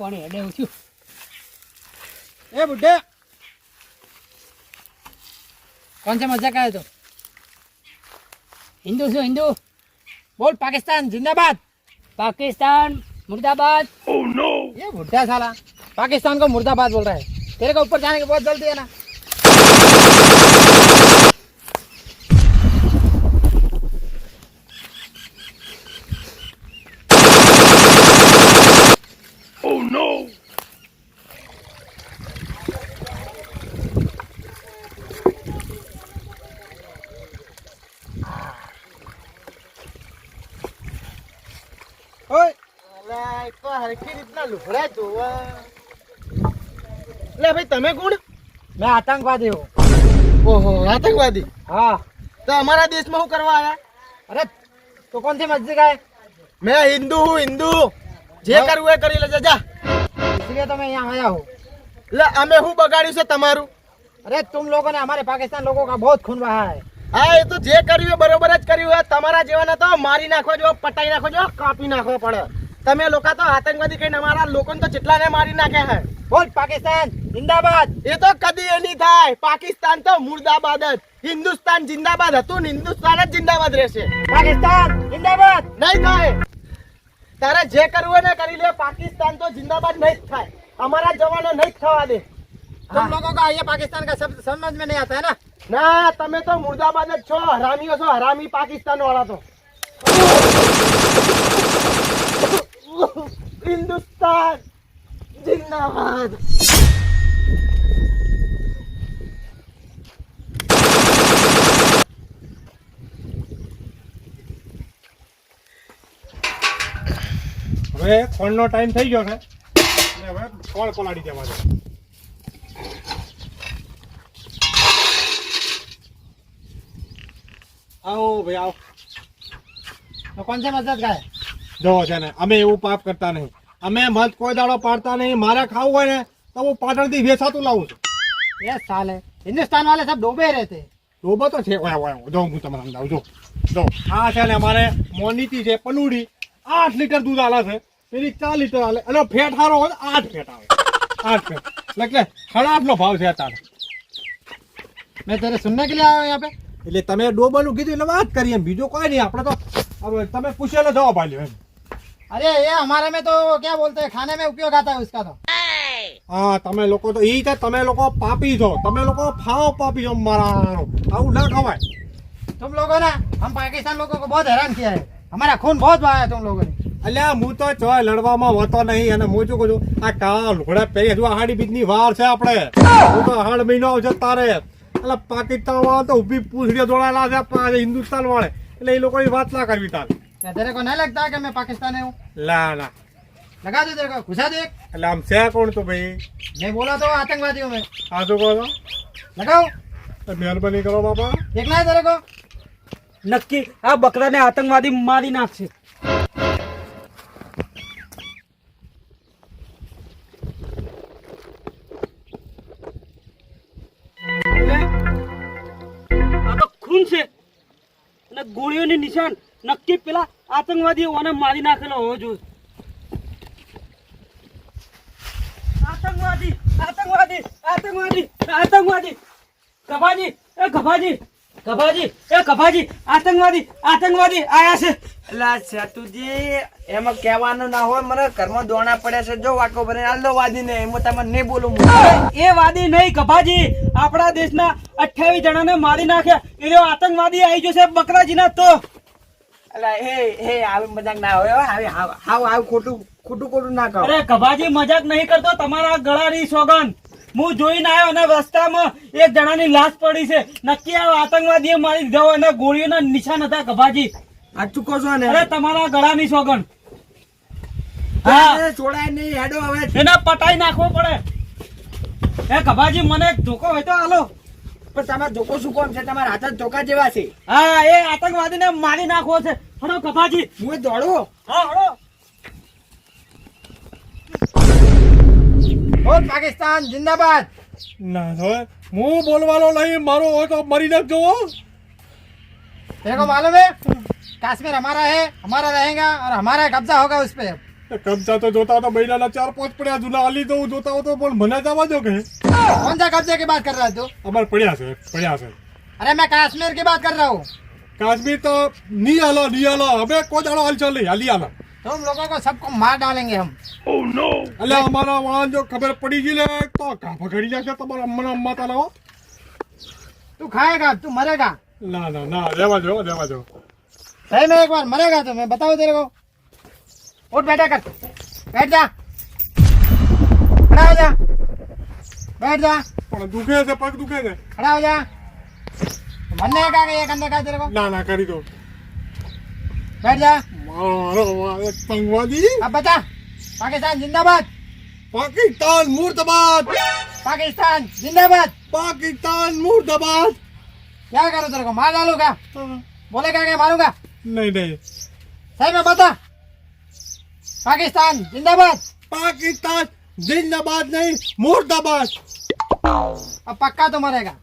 હવે પાણી હેડે હું છું એ બુઢે कौन सा मजाक आया तो हिंदू से हिंदू बोल पाकिस्तान जिंदाबाद पाकिस्तान मुर्दाबाद ये बुढ़ा साला पाकिस्तान को मुर्दाबाद बोल रहा है तेरे को ऊपर जाने की बहुत जल्दी है ना અલા એ તો હરખી રીતના લુફડા જોવે લે ભાઈ તમે કોણ मैं आतंकवादी हूँ ઓહો આતંકવાદી हाँ તો અમારા દેશમાં શું કરવા આયા अरे तो कौन सी मस्जिद का है મેં હિન્દુ હું હિન્દુ જે હા. કરવું એ કરી લેજે જા इसलिए तो मैं यहाँ आया हूँ લે અમે શું બગાડ્યું છે તમારું अरे तुम लोगों ने हमारे पाकिस्तान लोगों का बहुत खून बहा है હા એ તો જે કર્યું એ બરોબર જ કર્યું હોય તમારા જેવાના તો મારી નાખો જો પટાઈ નાખો જો કાપી નાખવો પડે તમે લોકો તો આતંકવાદી કહીને અમારા લોકોને તો જેટલાને મારી નાખ્યા હે बोल पाकिस्तान जिंदाबाद એ તો કદી એ નહીં થાય પાકિસ્તાન તો મુર્દાબાદ જ હિન્દુસ્તાન જિંદાબાદ હતું ને હિન્દુસ્તાન જ જિંદાબાદ રહેશે पाकिस्तान जिंदाबाद નહીં થાય તારે જે કરવું હોય ને કરી લે પાકિસ્તાન તો જિંદાબાદ નહીં જ થાય અમારા જવાનો નહીં જ થવા દે तुम लोगों का ये पाकिस्तान का शब्द समझ में नहीं आता है ना ના તમે તો મુર્દાબાદ જ છો હરામીઓ છો હરામી પાકિસ્તાન વાળા તો હિન્દુસ્તાન જિંદાબાદ હવે ખોળનો ટાઈમ થઈ ગયો છે એટલે હવે ખોળ પલાળી દેવા છે આવો ભાઈ આવો तो कौन से मस्जिद જવો છે ને. અમે એવું પાપ કરતા નહીં. અમે મત કોઈ દાડો પાડતા નહીં. મારે ખાવું હોય ને તો હું પાટણથી વેચાતું લાવું છું. એ સાલે. હિન્દુસ્તાન વાળા સાહેબ ડોબે રહે છે. ડોબો તો છે. ઓય ઓય જો હું તમને સમજાવું જો જો. આ છે ને અમારે મોનીતી છે પલુડી આઠ લીટર દૂધ આલે છે. પેલી ચાર લીટર આલે. અને ફેટ સારો હોય આઠ ફેટ આવે. આઠ ફેટ. એટલે ખરાબનો ભાવ છે અત્યારે. મેં તારે સુનને કે આવ્યો આપે એટલે તમે ડોબાનું કીધું એટલે વાત કરીએ. બીજું કોઈ નહીં. આપણે તો તમે પૂછેલો જવાબ આપ્યો એમ. अरे ये हमारे में तो क्या बोलते हैं खाने में उपयोग आता है उसका तो હા તમે લોકો તો એ છે તમે લોકો પાપી છો તમે લોકો ફાવ પાપી છો મારા આવું ના ખવાય तुम लोगों ने हम पाकिस्तान लोगों को बहुत हैरान किया है हमारा खून बहुत बहाया है तुम लोगों ने અલ્યા હું તો ચોય લડવામાં હોતો નહીં અને હું શું કહું છું આ કા લુગડા પહેરી હજુ આહાડી બીજની વાર છે આપણે હું તો આહાડ મહિનો આવશે તારે એટલે પાકિસ્તાન વાળા તો ઊભી પૂછડીઓ જોડાયેલા છે પણ આ હિન્દુસ્તાન વાળે એટલે એ લોકોની વાત ના કરવી તારે क्या तेरे को नहीं लगता कि मैं पाकिस्तानी हूँ લા ના लगा दे तेरे को घुसा दे एक। એટલે આમ છે કોણ તો ભાઈ मैं बोला तो आतंकवादी हूँ मैं આ શું કહો છો लगाओ તો મહેરબાની કરો બાપા देखना है तेरे को નક્કી આ બકરાને આતંકવાદી મારી નાખશે આ તો ખૂન છે અને ગોળીઓની નિશાન નક્કી પેલા આતંકવાદીઓને મારી નાખેલો હોવો જોઈએ. આતંકવાદી આતંકવાદી આતંકવાદી આતંકવાદી. ગભાજી એ ગભાજી ગભાજી એ ગભાજી આતંકવાદી આતંકવાદી આયા છે. એલા સેતુજી એમાં કહેવાનું ના હોય મને ઘરમાં દોણા પડ્યા છે. જો વાટકો ભરે આલો વાદી ને એમાં તમને નહીં બોલું એ વાદી નહીં ગભાજી. આપણા દેશના અઠ્યાવીસ જણાને મારી નાખ્યા. એ આતંકવાદી આવી જશે બકરાજીના તો. મજાક ના હોય હો. આવી હાવ હાવ હાવ ખોટું ખોટું ખોટું ના કહો. અરે ગભાજી મજાક નહીં કરતો તમારા ગળાની સોગન હું જોઈને આવ્યો અને રસ્તામાં એક જણાની લાશ પડી છે. નક્કી આ આતંકવાદીએ મારી દીધો અને ગોળીઓના નિશાન હતા ગભાજી. આ ચૂકો છો ને અરે તમારા ગળાની સોગન હા. છોડાય નહીં હેડો હવે. એને પટાઈ નાખવો પડે. એ ગભાજી મને એક ધોકો હોય તો હાલો. પણ તમારે જોકો શું કોમ છે તમારા હાથ જ ધોકા જેવા છે હા એ આતંકવાદીને મારી નાખવો છે હડો ગભાજી હું એ દોડું હા હડો बोल पाकिस्तान जिंदाबाद ના હવે હું બોલવાનો નહીં મારો હોય તો મરી નાખજો હો. तेरे को मालूम है कश्मीर हमारा है हमारा रहेगा और हमारा कब्जा होगा उस पर કબજા તો જોતા હો તો મહિનાના ચાર પાંચ પડ્યા જૂના આલી દઉં જોતા હો તો પણ મને જવા દો કે कौन सा कब्जे की बात कर रहा है तू અમારે પડ્યા છે પડ્યા છે अरे मैं कश्मीर की बात कर रहा हूँ કાશ્મીર તો નહીં હાલો નહીં હાલો હવે કોઈ દાડો હાલ ચાલ નહીં હાલી હાલો तुम लोगों को सबको मार डालेंगे हम એટલે અમારા વાળા જો ખબર પડી ગઈ લે તો કાપા ઘડી જશે તમારા અમ્માના અમ્મા તાલા હો. तू खाएगा तू मरेगा ના ના ના રહેવા દો રહેવા દો सही में एक बार मरेगा तो मैं बताऊँ तेरे को उठ बैठा कर बैठ जा खड़ा हो जा बैठ जा પણ દુખે છે પગ દુખે છે खड़ा हो जा मरने का ये करने का तेरे को ના ના કરી દો बैठ जा મારો વાળો સંગવાદી अब बता पाकिस्तान जिंदाबाद પાકિસ્તાન મુર્દાબાદ पाकिस्तान जिंदाबाद પાકિસ્તાન મુર્દાબાદ क्या करूँ तेरे को मार डालूंगा बोलेगा क्या मारूंगा નહીં નહીં सही में बता पाकिस्तान जिंदाबाद પાકિસ્તાન જિંદાબાદ નહીં મુર્દાબાદ अब पक्का तो मरेगा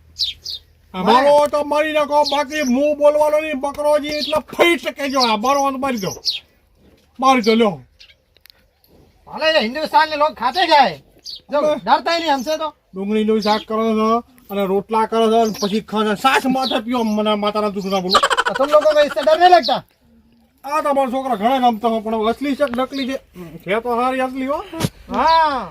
અમારો તો મારી નાખો બાકી હું બોલવાનો નહીં બકરોજી એટલે ફઈ શકે જો આ મારો વાંધો મારી દો મારી દો લ્યો भले ये हिंदुस्तान के लोग खाते क्या है जो डरता ही नहीं हमसे तो ડુંગળીનું શાક કરો છો અને રોટલા કરો છો અને પછી ખાશે સાસ માથે પીઓ મને માતાના દુઃખ ના બોલો तो तुम लोगों को इससे डर नहीं लगता આ તમારા છોકરા ઘણા રમતા હોય પણ અસલી છે નકલી છે? છે તો સારી અસલી હો. હા.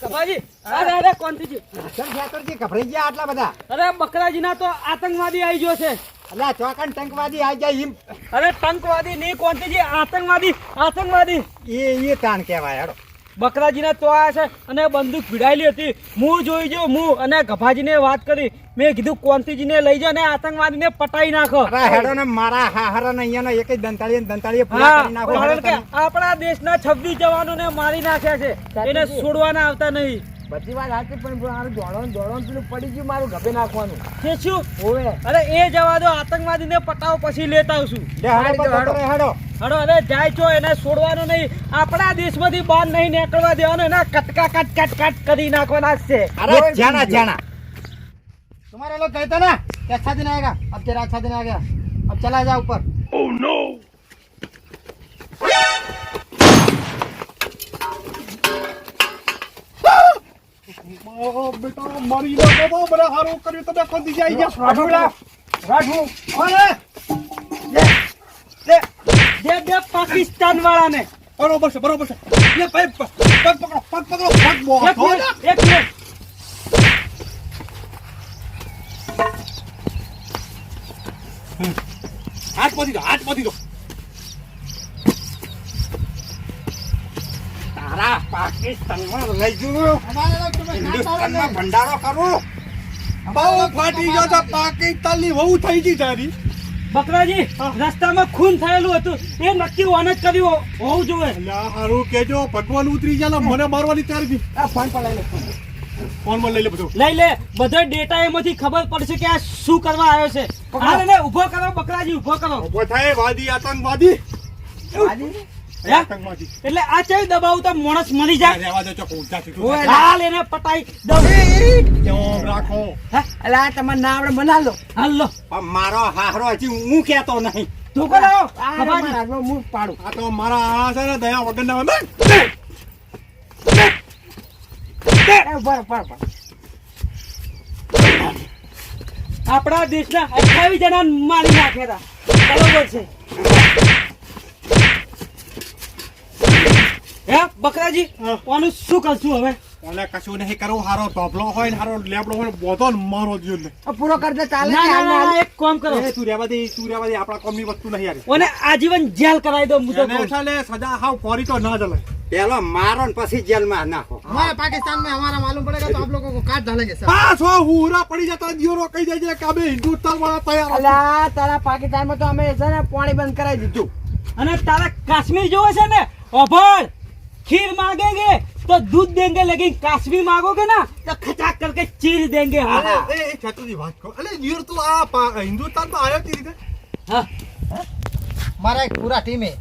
કબાજી અરે અરે કોંતીજી ચલ ઠાકોરજી ગયા આટલા બધા. અરે બકરાજીના તો આતંકવાદી આવી ગયો છે. અલ્યા ચોકન ટંકવાદી આવી જાય એમ. અરે આતંકવાદી નહીં કોંતીજી આતંકવાદી આતંકવાદી. એ એ તાણ કહેવાય હેડો. બકરાજીના તો આયા છે અને બંદૂક ભીડાયેલી હતી. હું જોઈ જો હું અને ગભાજીને વાત કરી. મેં કીધું કોંતીજીને લઈ જાઓ ને આતંકવાદીને પટાઈ નાખો. અરે હેડો ને મારા હાહરા અહીંયા એક જ દંતાળી ને દંતાળીએ પૂરા કરી નાખો. આપણા દેશના છવ્વીસ જવાનોને મારી નાખ્યા છે. એને છોડવાના આવતા નહીં. બધી વાત સાચી પણ મારું દોડો દોડો પેલું પડી ગયું મારું ગભે નાખવાનું છે શું ઓવે અરે એ જવા દો આતંકવાદીને પટાવો પછી લેતા આવશું લે હેડો હેડો, પકડો, હેડો હડો અરે જાય છો એને છોડવાનું નહીં આપણા દેશમાંથી બહાર નહીં નીકળવા દેવાનું એના કટકા કટ કટ કટ કરી નાખવાના જ છે अरे जाना जाना तुम्हारे लोग कहते ना कि अच्छा दिन आएगा अब तेरा अच्छा दिन आ गया अब चला जा ऊपर મારો બેટા મરી ગયો હારું કર્યું તો દેખો દીજે બરોબર છે બરોબર છે લે ભાઈ પગ હાથ પહોંચી દો હાથ પહોંચી દો બકરાજી રસ્તામાં ખૂન થયેલું હતું. એ નક્કી ઓન સારું કેજો. ભગવાન ઉતરી ગયા મને મારવાની તૈયારી લઈ લે ફોનમાં ડેટા એમાંથી ખબર પડશે કે આ શું કરવા આવ્યો છે. હાલ ઊભો કરો બકરાજી ઊભો કરો. ઊભો થાય વાદી આતંકવાદી. વાદી? એટલે આ ચાવી દબાવું તો માણસ મરી જાય? રહેવા દો ચોક ઊંચા થી ઓય. હાલ એને પટાઈ દઉં. ધ્યાન રાખો? એટલે આ તમારે ના આપણે બના લો. હાલ લો. પણ મારો હાહરો હજી હું કેતો નહીં. તું કરો આ ખભાજી. મારા હાથમાં હું પાડું. આ તો મારા આ છે ને દયા વગર ના. આપણા દેશના અઠાવીસ જણા મારી નાખેલા. બરોબર છે. હે બકરાજી શું કરશું હવે? કશું કરવું હારો ધોપલો હોય ને હારો હોય આપણા કોમની વસ્તુ નહીં આજીવન જેલ કરાવી દો સજા હાવ ફોરી તો ના જલે પેલો મારો ને પછી જેલમાં નાખો. હા પાકિસ્તાનમાં અમારા માલુમ પડેગા તો આપ લોકો કો હા સો હુરા પડી જતા દિયોરો કહી દેજે કે અમે હિન્દુસ્તાન વાળા તૈયાર તારા પાકિસ્તાનમાં તો અમે છે ને પાણી બંધ કરાવી દીધું. અને તારા કાશ્મીર જોવે છે ને ઓભળ खीर मांगेंगे तो दूध देंगे लेकिन काश्मीर मांगोगे ना तो खचाक करके चीर देंगे हाँ એ એ છત્રજી વાત કહો અલે દિયોર તું આ પા- હિન્દુસ્તાનમાં આવ્યો કેવી રીતે हाँ हमारा एक पूरा टीम है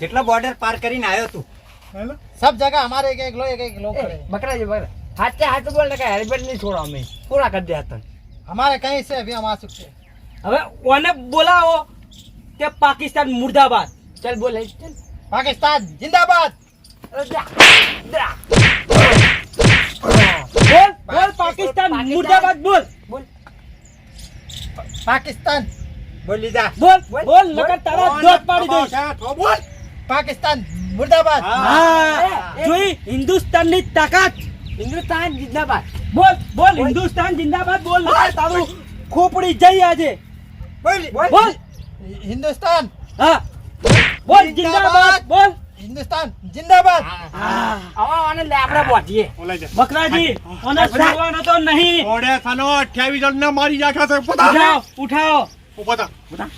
जितना बॉर्डर पार કરીને આવ્યો તું હેલો? सब जगह हमारे एक एक लोग एक एक लोग એ, खड़े हैं। બકરાજી બકરા હાથે હાથ બોલ ને કે હેલ્મેટ નહીં છોડો અમે પૂરા કરી દે હાથ हमारे कहीं से अभी हम आ सकते हैं હવે ઓને બોલાવો કે પાકિસ્તાન મુર્દાબાદ ચાલ બોલ ચાલ પાકિસ્તાન જિંદાબાદ બોલ બોલ પાકિસ્તાન મુર્દાબાદ બોલ. પાકિસ્તાન. બોલી જા બોલ બોલ નકર તારા દોત પાડી દઈશ. બોલ. પાકિસ્તાન મુર્દાબાદ. હા. જોઈ હિન્દુસ્તાનની તાકાત. હિન્દુસ્તાન જિંદાબાદ. બોલ બોલ હિન્દુસ્તાન જિંદાબાદ. બોલ નકર તારું ખોપડી જઈ આજે. બોલ. બોલ. હિન્દુસ્તાન. હા. બોલ જિંદાબાદ. હિન્દુસ્તાન જિંદાબાદ. આને લે આપણે બકરાજી ઓને છોડવાનો તો નહીં. ઓડે થાનો 28 જણને મારી નાખ્યા છે. પોતા જાઓ ઉઠાઓ પોતા પોતા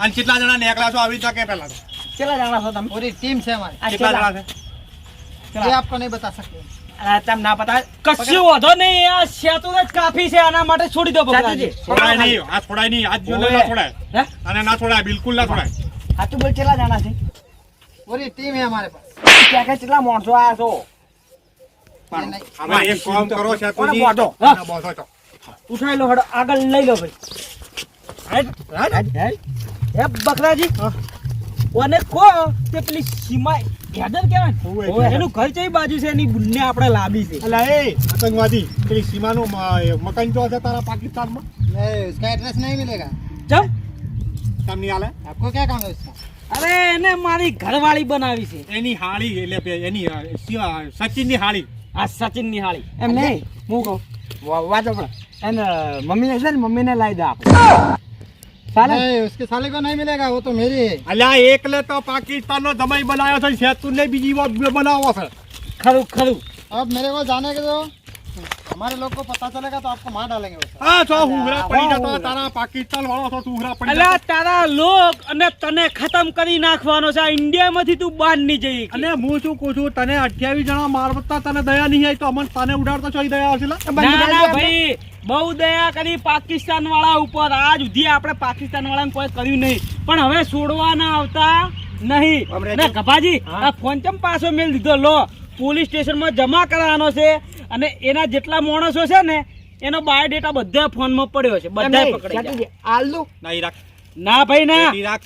અને કેટલા જણા નેકલા છો આવી તકે પહેલા તો? કેટલા જણા છો તમે? પૂરી ટીમ છે અમારી. કેટલા જણા છે? જે આપકો નહીં બતા શકતે તમ ના આ શેતુર જ કાફી છે. આના માટે છોડી દો બકરાજી. છોડાય નહીં. આ છોડાય નહીં. આજ જો ના છોડાય. અને ના છોડાય બિલકુલ ના છોડાય. આ તો કેટલા જાણા છે? પૂરી ટીમ હે અમારે પાસે. ક્યાં ક્યાં કેટલા માણસો આયા છો? એક કામ કરો શાકુજી બોધો? તો ઉઠાઈ લો હડો આગળ લઈ લો ભાઈ. હે બકરાજી અને કો તે પેલી સીમા હેડર કહેવાય એનું ઘર ચઈ બાજુ છે? એની બુનને આપણે લાંબી છે. એટલે એ આતંકવાદી. પેલી સીમાનો મકાન જો છે તારા પાકિસ્તાનમાં? એ એડ્રેસ નહીં મિલેગા. જમ તમને આલે આપકો ક્યાં કામ है અરે એને મારી ઘરવાળી બનાવી છે એની હાળી એટલે પે- એની અ, સી- સચિનની હાળી આ સચિન ની હાળી એમ નહીં હું કહું વા- વાતો પણ એને મમ્મીને છે ને મમ્મીને લાવી દે આપણે ચાલે नहीं उसके साले को नहीं मिलेगा वो तो मेरी है અલ્યા એકલે તો પાકિસ્તાનનો જમાઈ બનાવ્યો છે શેતુને બીજી વાર બનાવો છે ખરું ખરું अब मेरे को जाने के दो हमारे लोग को पता चलेगा तो आपको मार डालेंगे वो सब। હા છો હુંગરા પડી જતો તારા પાકિસ્તાન વાળો છો હુંગરા પડી અલ્યા જતો તારા લોક અને તને ખતમ કરી નાખવાનો છે આ ઇન્ડિયામાંથી તું બહાર નહીં જઈ શકે. અને હું શું કહું છું તને અઠ્યાવીસ જણા મારતા તને દયા નહીં આવી તો અમને તને ઉડાડતો છો દયા આવશે લા? ના ના ભાઈ બહુ દયા કરી પાકિસ્તાન વાળા ઉપર આજ સુધી આપણે પાકિસ્તાન વાળાને કોઈ કર્યું નહીં પણ હવે છોડવાના આવતા નહીં ને ગભાજી આ ફોન ચમ પાછો મેલ દીધો લો પોલીસ સ્ટેશનમાં જમા કરાવવાનો છે અને એના જેટલા માણસો છે ને એનો બાયોડેટા બધા ફોનમાં પડ્યો છે બધા પકડી આલુ. નહીં રાખ. ના ભાઈ ના. રાખ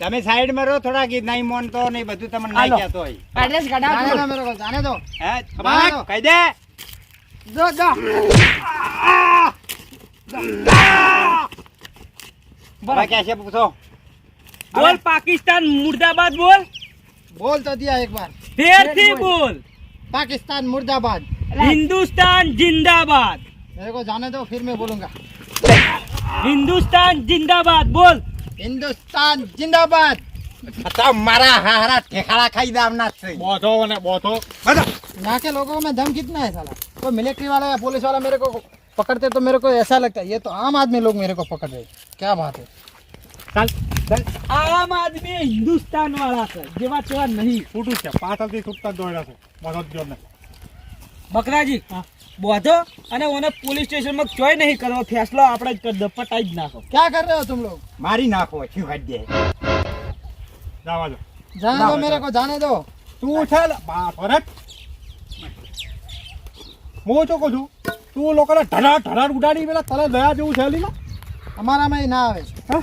તમે સાઈડમાં રહો થોડા ગીત નહીં મોનતો નહીં બધું તમને નાઈ કહેતો હોય. એડ્રેસ કઢાવ ના મેરો જાને દો હે કહી દે. જો જો બરા કેસે પૂછો. બોલ પાકિસ્તાન મુર્દાબાદ બોલ. બોલ તો દિયા એક વાર फिर से बोल पाकिस्तान मुर्दाबाद। हिंदुस्तान जिंदाबाद। मेरे को जाने दो फिर मैं बोलूँगा। हिंदुस्तान जिंदाबाद बोल। हिंदुस्तान जिंदाबाद। मारा हारा ठेकाड़ा खाई दाम ना से। बहुत बहुत यहाँ के लोगों में दम कितना है साला? कोई मिलिट्री वाला या पुलिस वाला मेरे को पकड़ते तो मेरे को ऐसा लगता है। ये तो आम आदमी लोग मेरे को पकड़ रहे क्या बात है? चल। આમ આદમી હિન્દુસ્તાન વાળા છે. જેવા તેવા નહીં. છૂટું છે. પાછળથી છૂટતા દોડ્યા છે. મદદ જો ને બકરાજી બોધો અને ઓને પોલીસ સ્ટેશનમાં ચોય નહીં કરવો ફેસલો આપણે જ કરી દો પટાઈ જ નાખો. ક્યાં કર રહ્યો તુમ લોગ મારી નાખો શું હદ દે જાવા દો. જાને દો મેરે કો જાને દો. તું ઉઠાલ ભરત. હું તો કહું છું? તું લોકોને ઢડા ઢડા ઉડાડી પેલા તને દયા જેવું છે લીલા અમારામાં એ ના આવે છે. હા?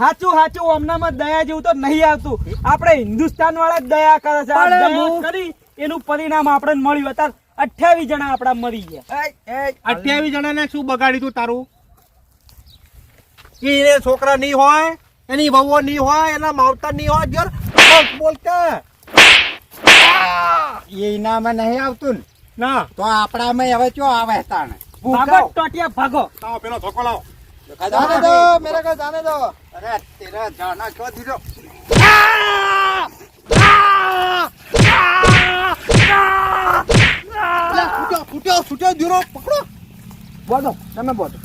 સાચું સાચું હમણાં દયા જેવું તો નહીં આવતું. આપણે હિન્દુસ્તાન વાળા જ દયા કરે છે. દયા કરી એનું પરિણામ આપણને મળ્યું. અત્યારે અઠ્યાવીસ જણા આપણા મરી ગયા. અઠ્યાવીસ જણાને શું બગાડ્યું તું તારું? એ છોકરા નહીં હોય એની વહુઓ નહીં હોય એના માવતર નહીં હોય ઘેર બોલ બોલ એ ઇનામાં નહીં આવતું ને. ના. તો આપણામાં હવે ચો આવે તાણે? ભાગો ટોટિયા ભાગો. પેલો ધોકો લાવો. जाने दो मेरे को जाने दो અરે તેરા જાના છો દીધો ફૂટ્યો ફૂટ્યો ફૂટ્યો દીરો પકડો બોલો તમે બોલો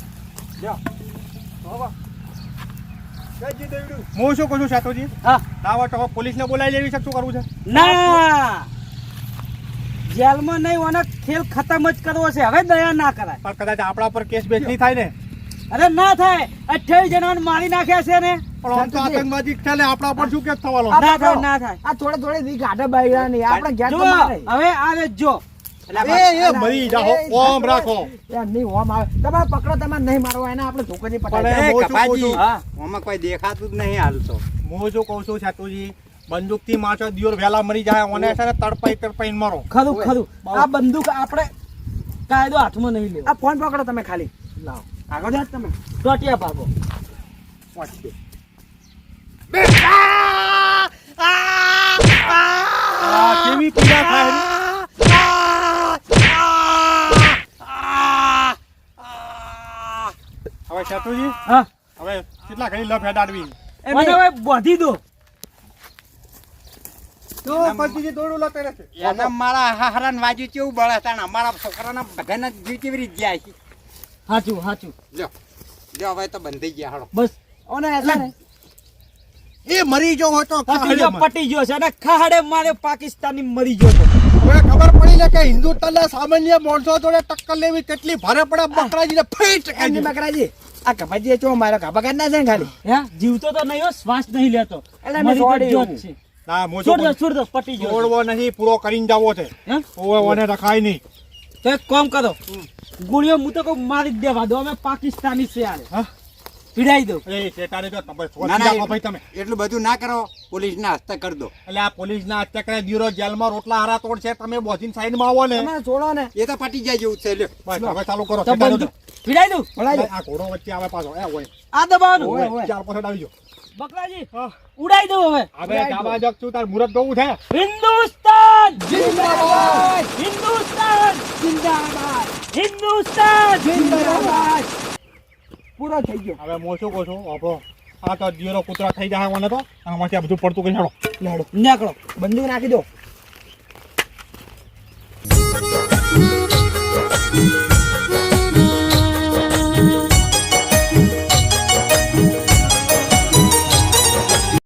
હું શું કહું છું સાતુજી હા ના તો પોલીસને બોલાવી લેવી છે શું કરવું છે ના જેલમાં નહીં ઓને ખેલ ખતમ જ કરવો છે હવે દયા ના કરાય પણ કદાચ આપણા પર કેસ બેસ નહીં થાય ને અરે ના થાય. અઠ્યાવીસ જણાને મારી નાખ્યા છે ને. પણ તો આતંકવાદી છે આપણા પર શું કેસ થવાનો? ના થાય ના થાય. આ થોડે થોડે દી ગાઢા બાયરા નહીં આપણે ઘેર તો હવે આવે જો એ એ મરી જાઓ ઓમ રાખો. યાર નહીં હોમ આવે. તમારે પકડો તમારે નહીં મારવા એને આપણે ધોકાથી પણ પટાઈ એ એ હું શું કહું કપાજી છું? હા કોઈ દેખાતું જ નહીં હાલતો હું શું કહું છું સાતુજી બંદૂકથી મારશો દિયોર વેલા મરી જાય ઓને છે ને તડપાઈ તડપાઈ મારો. ખરું ખરું. આ બંદૂક આપણે કાયદો હાથમાં નહીં લેવો. આ ફોન પકડો તમે ખાલી. લાવો. આગળ જાત તમે? ટોટિયા ભાગો. આ કેવી પીડા થાય હવે શેઠુજી હા. હવે કેટલા ઘડી લફ હેડાડવી મને હવે બાંધી દો. તો પતિજી દોડું લતે રહેશે એને મારા હાહરાને વાજ્યું કેવું બળે તાણ અમારા છોકરાના બધાના જીવ કેવી રીતે જાય છે? સાચું હાચું. લ્યો. લ્યો હવે તો બંધાઈ ગયા હાલો. બસ. ઓને એટલે ને એ મરી જો હતો તો પટી ગયો છે. અને ખાડે મારે પાકિસ્તાની મરી ગયો તો હવે ખબર પડી લે કે હિન્દુસ્તાનના સામાન્ય માણસો જોડે ટક્કર લેવી કેટલી ભારે પડે બકરાજીને ફીટ એમની બકરાજી આ કપાજી ચો મારો કાપા કાઢ ના છે ખાલી? હે? જીવતો તો નહીં હો શ્વાસ નહીં લેતો. એટલે મેં છોડી ગયો. છે. ના મોજો છોડ દો છોડ દો પટી ગયો. છોડવો નહીં પૂરો કરીને જાવો છે. હે? ઓવે ઓને રખાય નહીં. તો એક કામ કરો. ગોળીઓ હું તો કહું મારી જ દેવા દો અમે પાકિસ્તાની છે યાર. હા? પીડાઈ દો. એ શેતાને જો તમે ના ના ભાઈ તમે. એટલું બધું ના કરો પોલીસના હસ્તે કરી દો. એટલે આ પોલીસના અત્યારે દીરો જેલમાં રોટલા હારા તોડ છે તમે બોજીને સાઈડમાં આવો ને. તમે છોડો ને. એ તો પટી જાય જેવું જ છે લ્યો. બસ હવે ચાલુ કરો તો શેતાને બંદૂક પીડાઈ દઉં આ ઘોડો વચ્ચે આવે પાછો એ હોય. આ દબાવવાનું. ઓય, ઓય. ચાર પાછળ આવી જાઓ. બકરાજી ઉડાઈ દઉં હવે. હવે જાવા જગ છું તાર મુરત જોવું છે? હિન્દુસ્તાન! જિંદાબાદ! હિન્દુસ્તાન! જિંદાબાદ! હિન્દુસ્તાન! જિંદાબાદ! પૂરો થઈ ગયો. હવે મોસો કોસો આપણો આ તો જીરો કૂતરા થઈ જાય મને તો. આમાંથી આ બધું પડતું કરી હાડો લાડો. નીકળો. બંદૂક નાખી દો.